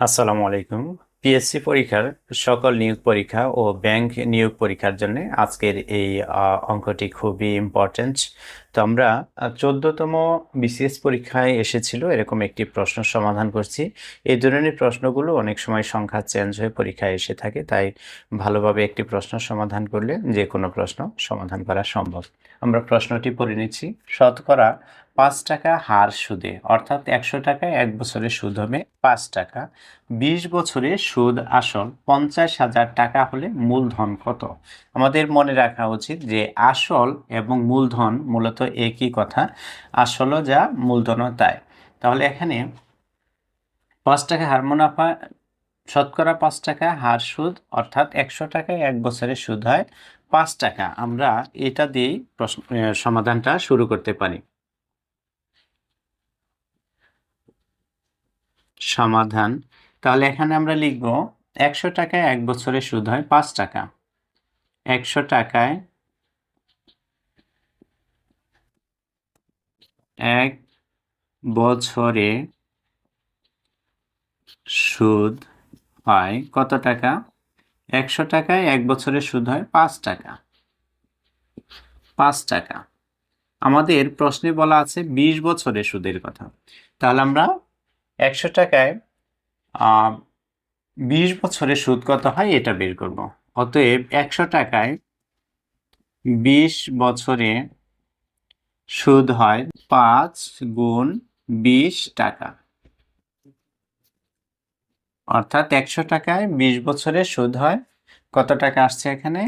আসসালামু আলাইকুম। পিএসসি পরীক্ষার সকল নিয়োগ পরীক্ষা ও ব্যাংক নিয়োগ পরীক্ষার জন্য আজকের এই অঙ্কটি খুবই ইম্পর্ট্যান্ট তো আমরা চোদ্দতম বিসিএস পরীক্ষায় এসেছিল এরকম একটি প্রশ্ন সমাধান করছি। এই ধরনের প্রশ্নগুলো অনেক সময় সংখ্যা চেঞ্জ হয়ে পরীক্ষায় এসে থাকে, তাই ভালোভাবে একটি প্রশ্ন সমাধান করলে যে কোনো প্রশ্ন সমাধান করা সম্ভব। আমরা প্রশ্নটি পড়ে নিচ্ছি। শতকরা পাঁচ টাকা হার সুদে, অর্থাৎ একশো টাকায় এক বছরে সুদ হবে পাঁচ টাকা। বিশ বছরে সুদ আসল পঞ্চাশ হাজার টাকা হলে মূলধন কত? আমাদের মনে রাখা উচিত যে আসল এবং মূলধন মূলত একই কথা। আসলও যা মূলধনও তাই। তাহলে এখানে পাঁচ টাকা হার মুনাফা, শতকরা পাঁচ টাকা হার সুদ, অর্থাৎ একশো টাকায় এক বছরে সুদ হয় পাঁচ টাকা। আমরা এটা দিয়েই প্রশ্ন সমাধানটা শুরু করতে পারি। সমাধান। তাহলে এখানে আমরা লিখব, একশো টাকায় এক বছরে সুদ হয় পাঁচ টাকা। একশো টাকায় এক বছরে সুদ হয় কত টাকা? একশো টাকায় এক বছরে সুদ হয় পাঁচ টাকা। পাঁচ টাকা। আমাদের প্রশ্নে বলা আছে বিশ বছরের সুদের কথা। তাহলে আমরা একশো টাকায় বিশ বছরের সুদ কত হয় এটা বের করব। অতএব একশো টাকায় বিশ বছরে সুদ হয় পাঁচ গুণ বিশ টাকা। অর্থাৎ একশো টাকায় বিশ বছরের সুদ হয়। কত টাকা আসছে এখানে?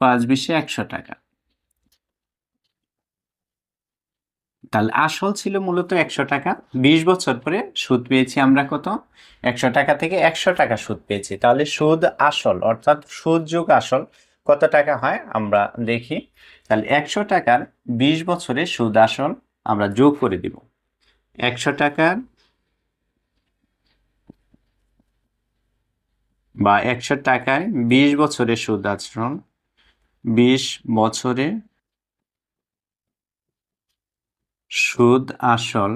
পাঁচ বিশে একশো টাকা। তাহলে আসল ছিল মূলত একশো টাকা। বিশ বছর পরে সুদ পেয়েছি আমরা কত? একশো টাকা থেকে একশো টাকা সুদ পেয়েছি। তাহলে সুদ আসল, অর্থাৎ সুদ যোগ আসল। কত টাকা হয় আমরা দেখি। তাহলে একশো টাকার বিশ বছরে সুদ আসল আমরা যোগ করে দিব। একশো টাকার বা একশো টাকায় বিশ বছরের সুদ আসল, বিশ বছরে সুদ আসল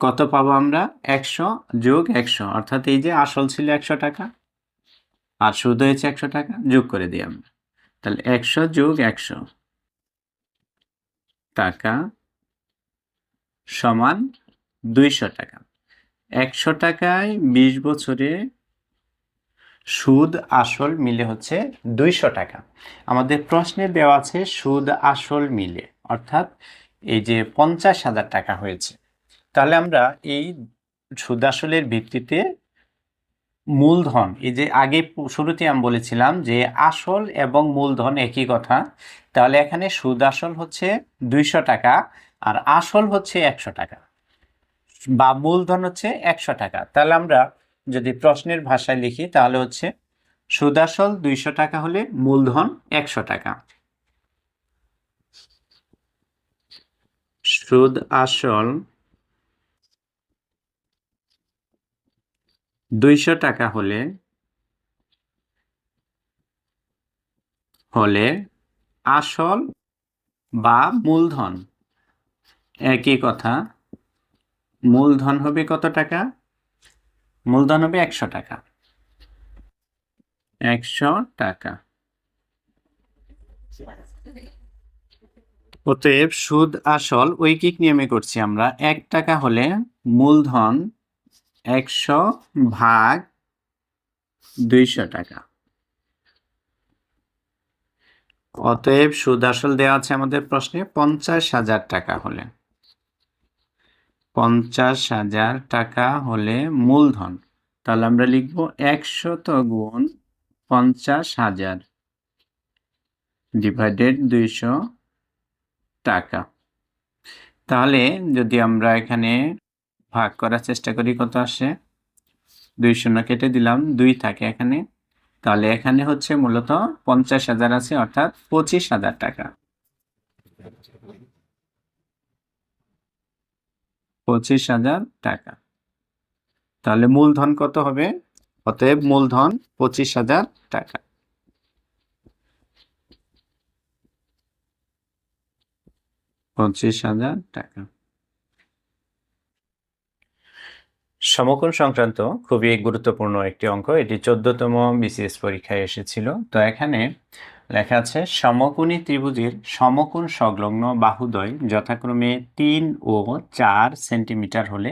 কত পাবো আমরা? একশো যোগ একশো। অর্থাৎ এই যে আসল ছিল একশো টাকা, আর সুদ হয়েছে একশো টাকা, যোগ করে দিই আমরা। তাহলে একশো যোগ একশো টাকা সমান দুইশো টাকা। একশো টাকায় বিশ বছরে সুদ আসল মিলে হচ্ছে দুইশো টাকা। আমাদের প্রশ্নে দেওয়া আছে সুদ আসল মিলে। অর্থাৎ এই যে পঞ্চাশ হাজার টাকা হয়েছে তাহলে আমরা এই সুদ আসলের ভিত্তিতে মূলধন, এই যে আগে শুরুতে আমি বলেছিলাম যে আসল এবং মূলধন একই কথা, তাহলে এখানে সুদ আসল হচ্ছে দুইশো টাকা আর আসল হচ্ছে একশো টাকা বা মূলধন হচ্ছে একশো টাকা। তাহলে আমরা যদি প্রশ্নের ভাষায় লিখি, তাহলে হচ্ছে সুদ আসল দুইশো টাকা হলে মূলধন একশো টাকা। সুদ আসল দুইশো টাকা হলে হলে আসল বা মূলধন। একই কথা, মূলধন হবে কত টাকা? মূলধন হবে একশো টাকা। একশো টাকা। অতএব সুদ, আসল, ঐকিক নিয়মে করছি আমরা। এক টাকা হলে মূলধন একশো ভাগ দুইশো টাকা। অতএব সুদ আসল দেওয়া আছে আমাদের প্রশ্নে, পঞ্চাশ হাজার টাকা হলে। পঞ্চাশ হাজার টাকা হলে মূলধন, তাহলে আমরা লিখব একশত গুণ পঞ্চাশ হাজার ডিভাইডেড দুইশো টাকা। তাহলে যদি আমরা এখানে ভাগ করার চেষ্টা করি, কত আসে? দুই শূন্য কেটে দিলাম, দুই থাকে এখানে। তাহলে এখানে হচ্ছে মূলত পঞ্চাশ হাজার আছে, অর্থাৎ পঁচিশ হাজার টাকা। পঁচিশ হাজার টাকা। তাহলে মূলধন কত হবে? অতএব মূলধন পঁচিশ হাজার টাকা। পঁচিশ হাজার টাকা। সমকোণ সংক্রান্ত খুবই গুরুত্বপূর্ণ একটি অঙ্ক। এটি চোদ্দতম বিসিএস পরীক্ষায় এসেছিল। তো এখানে লেখা আছে, সমকোণী ত্রিভুজের সমকোণ সংলগ্ন বাহুদ্বয় যথাক্রমে তিন ও চার সেন্টিমিটার হলে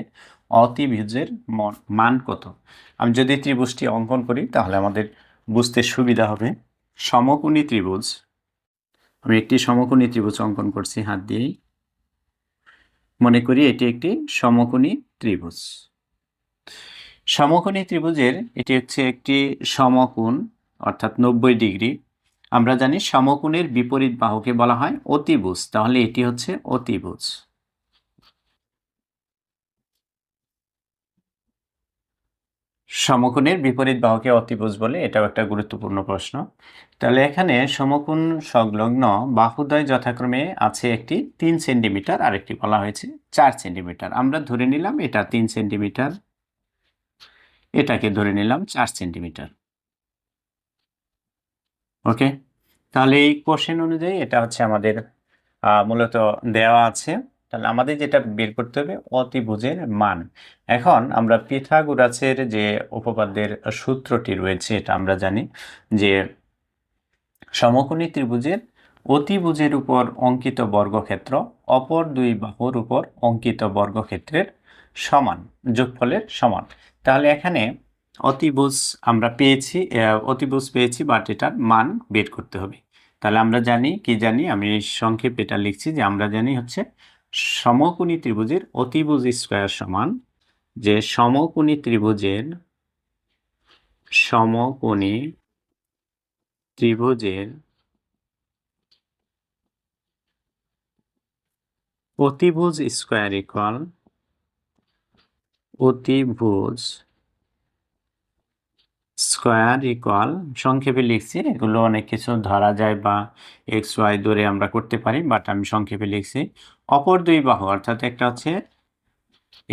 অতিভুজের মান কত? আমি যদি ত্রিভুজটি অঙ্কন করি, তাহলে আমাদের বুঝতে সুবিধা হবে। সমকোণী ত্রিভুজ, আমি একটি সমকোণী ত্রিভুজ অঙ্কন করছি হাত দিয়েই। মনে করি এটি একটি সমকোণী ত্রিভুজ। সমকোণী ত্রিভুজের এটি হচ্ছে একটি সমকোণ, অর্থাৎ নব্বই ডিগ্রি। আমরা জানি সমকোণের বিপরীত বাহুকে বলা হয় অতিভুজ। তাহলে এটি হচ্ছে অতিভুজ। সমকোণের বিপরীত বাহুকে অতিভুজ বলে, এটাও একটা গুরুত্বপূর্ণ প্রশ্ন। তাহলে এখানে সমকোণ সংলগ্ন বাহুদ্বয় যথাক্রমে আছে একটি তিন সেন্টিমিটার আর একটি বলা হয়েছে চার সেন্টিমিটার। আমরা ধরে নিলাম এটা তিন সেন্টিমিটার। এটাকে ধরে নিলাম চার সেন্টিমিটার। ওকে? তাহলে এই কোশ্চেন অনুযায়ী এটা হচ্ছে আমাদের মূলত দেওয়া আছে। তাহলে আমাদের যেটা বের করতে হবে, অতিভুজের মান। এখন আমরা পিথাগোরাসের যে উপপাদ্যের সূত্রটি রয়েছে, এটা আমরা জানি যে সমকোণী ত্রিভুজের অতিভুজের উপর অঙ্কিত বর্গক্ষেত্র অপর দুই বাহুর উপর অঙ্কিত বর্গক্ষেত্রের সমান, যোগফলের সমান। তাহলে এখানে অতিভুজ আমরা পেয়েছি অতিভুজ পেয়েছি বাট এটার মান বের করতে হবে। তাহলে আমরা জানি, কি জানি, আমি সংক্ষেপে এটা লিখছি যে আমরা জানি হচ্ছে সমকোণী ত্রিভুজের অতিভুজ স্কোয়ার সমান যে সমকোণী ত্রিভুজের সমকোণী ত্রিভুজের অতিভুজ স্কোয়ার ইকুয়াল অতিভুজ স্কয়ার ইকুয়াল, সংক্ষেপে লিখছি, এগুলো অনেক কিছু ধরা যায় বা এক্স ওয়াই ধরে আমরা করতে পারি বাট আমি সংক্ষেপে লিখছি। অপর দুই বাহু, অর্থাৎ একটা হচ্ছে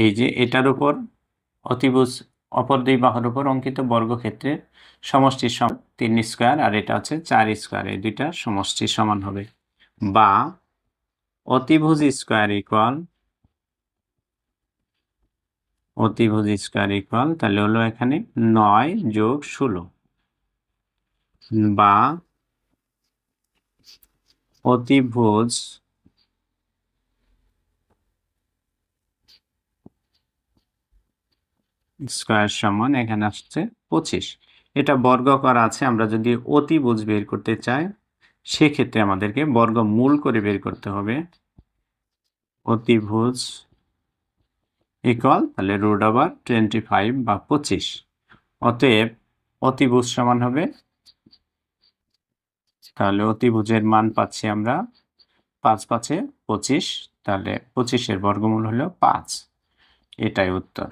এই যে এটার উপর, অতিভুজ অপর দুই বাহুর উপর অঙ্কিত বর্গক্ষেত্রের সমষ্টির সম তিন স্কোয়ার, আর এটা হচ্ছে চার স্কোয়ার, এই দুইটা সমষ্টির সমান হবে। বা অতিভুজ স্কোয়ার ইকুয়াল অতিভুজ স্কোয়ার ইকুয়াল তাহলে হলো এখানে নয় যোগ ষোলো। বা অতিভুজ স্কোয়ার সমান এখানে আসছে পঁচিশ। এটা বর্গ করা আছে, আমরা যদি অতিভুজ বের করতে চাই, সেক্ষেত্রে আমাদেরকে বর্গ মূল করে বের করতে হবে। অতিভুজ ইকুয়াল তাহলে রুট আবার টোয়েন্টি ফাইভ বা পঁচিশ। অতএব অতিভুজ সমান হবে, তাহলে অতিভুজের মান পাচ্ছি আমরা পাঁচ পাঁচে পঁচিশ, তাহলে পঁচিশের বর্গমূল হলো পাঁচ। এটাই উত্তর।